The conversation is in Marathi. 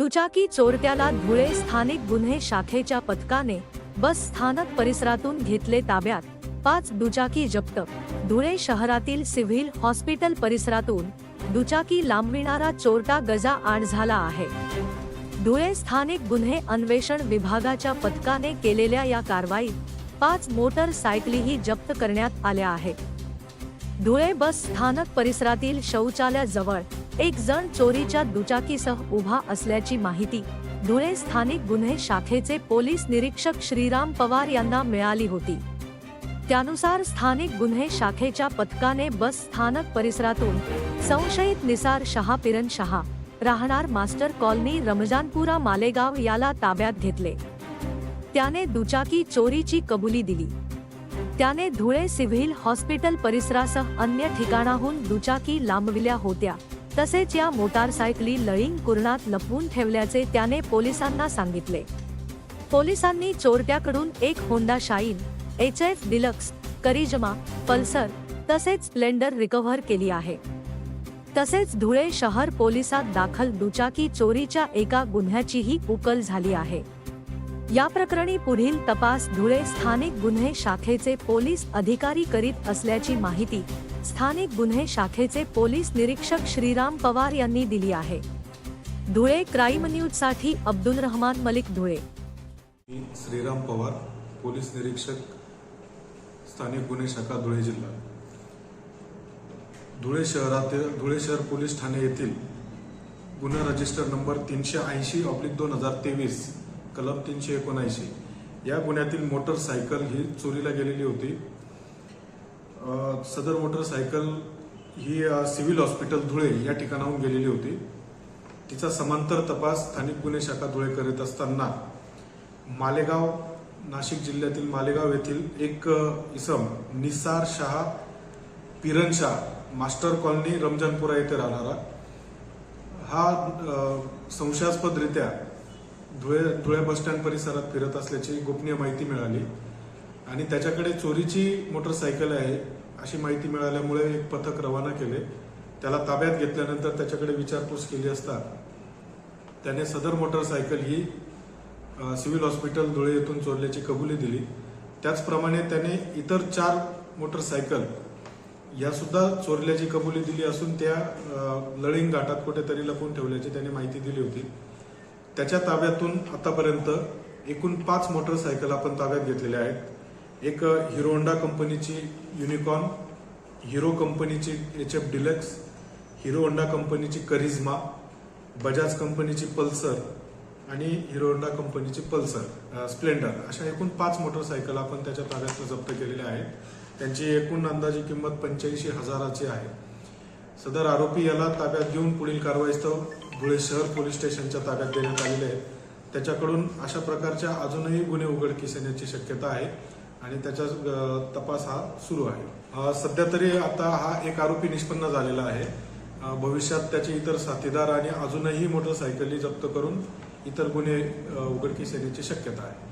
दुचाकी चोरट्याला धुळे स्थानिक गुन्हे शाखेच्या पथकाने बस स्थानक परिसरातून घेतले ताब्यात. पाच दुचाकी जप्त. धुळे शहरातील सिव्हिल हॉस्पिटल परिसरातून दुचाकी लांबविणारा चोरटा गजा आड झाला आहे. धुळे स्थानिक गुन्हे अन्वेषण विभागाच्या पथकाने केलेल्या या कारवाईत पाच मोटरसायकलीही जप्त करण्यात आल्या आहेत. धुळे बस स्थानक परिसरातील शौचालयाजवळ एक जण चोरीच्या दुचाकीसह उभा असल्याची माहिती. धुळे स्थानिक गुन्हे शाखेचे पोलीस निरीक्षक श्रीराम पवार यांना मिळाली होती. त्यानुसार स्थानिक गुन्हे शाखेच्या पथकाने बस स्थानक परिसरातून संशयित निसार शहा पिरन शहा राहणार मास्टर कॉलनी रमजानपुरा मालेगाव याला ताब्यात घेतले. त्याने दुचाकी चोरीची कबुली दिली. त्याने धुळे सिव्हिल हॉस्पिटल परिसरासह अन्य ठिकाणाहून दुचाकी लांबविल्या होत्या. तसेच या मोटारसायकली लळिंग कुरणात लपवून ठेवल्याचे त्याने पोलिसांना सांगितले. पोलिसांनी चोरट्याकडून एक Honda Shine H F Deluxe Karizma Pulsar तसेच स्प्लेंडर रिकव्हर केली आहे. तसेच धुळे शहर पोलिसात दाखल दुचाकी चोरीच्या एका गुन्ह्याचीही उकल झाली आहे. या प्रकरणी पुढील तपास धुळे स्थानिक गुन्हे शाखेचे पोलीस अधिकारी करीत असल्याची माहिती स्थानिक गुन्हे शाखेचे पोलीस निरीक्षक श्रीराम पवार यांनी दिली आहे. धुळे क्राईम न्यूजसाठी अब्दुल रहमान मलिक धुळे. मी श्रीराम पवार पोलीस निरीक्षक स्थानिक गुन्हे शाखा धुळे जिल्हा. धुळे शहरातील धुळे शहर पोलीस ठाणे येथील गुन्हा रजिस्टर नंबर तीनशे ऐंशी ऑब्लिक दोन हजार तेवीस कलम तीनशे एकोणऐंशी. या गुन्ह्यातील मोटरसायकल ही चोरीला गेलेली होती. सदर मोटरसायकल ही सिव्हिल हॉस्पिटल धुळे या ठिकाणाहून गेलेली होती. तिचा समांतर तपास स्थानिक गुन्हे शाखा धुळे करीत असताना मालेगाव नाशिक जिल्ह्यातील मालेगाव येथील एक इसम निसार शहा पिरनशाह मास्टर कॉलनी रमजानपुरा येथे राहणारा. हा संशयास्पदरित्या धुळे धुळे बसस्टँड परिसरात फिरत असल्याची गोपनीय माहिती मिळाली. आणि त्याच्याकडे चोरीची मोटरसायकल आहे अशी माहिती मिळाल्यामुळे एक पथक रवाना केले. त्याला ताब्यात घेतल्यानंतर त्याच्याकडे विचारपूस केली असता त्याने सदर मोटरसायकल ही सिव्हिल हॉस्पिटल धुळे येथून चोरल्याची कबुली दिली. त्याचप्रमाणे त्याने इतर चार मोटरसायकल यासुद्धा चोरल्याची कबुली दिली असून त्या लळिंग घाटात कुठेतरी लपवून ठेवल्याची त्याने माहिती दिली होती. त्याच्या ताब्यातून आतापर्यंत एकूण पाच मोटरसायकल आपण ताब्यात घेतलेल्या आहेत. एक हिरो होंडा कंपनीची युनिकॉर्न हिरो कंपनीची H F Deluxe Hero Honda कंपनीची करिझ्मा बजाज कंपनीची पल्सर आणि हिरो होंडा कंपनीची पल्सर स्प्लेंडर. अशा एकूण पाच मोटरसायकल आपण त्याच्या ताब्यात जप्त केलेल्या आहेत. त्यांची एकूण अंदाजी किंमत पंच्याऐंशी हजाराची आहे. सदर आरोपी याला ताब्यात घेऊन पुढील कारवाईस्तव धुळे शहर पोलीस स्टेशनच्या ताब्यात देण्यात आलेले आहे त्याच्याकडून अशा प्रकारच्या अजूनही गुन्हे उघडकीस येण्याची शक्यता आहे. आणि त्याचा तपास हा सुरू आहे. सध्या तरी आता हा एक आरोपी निष्पन्न झालेला आहे. भविष्यात त्याचे इतर साथीदार आणि अजूनही मोटरसायकली जप्त करून इतर गुन्हे उघडकीस येण्याची शक्यता आहे.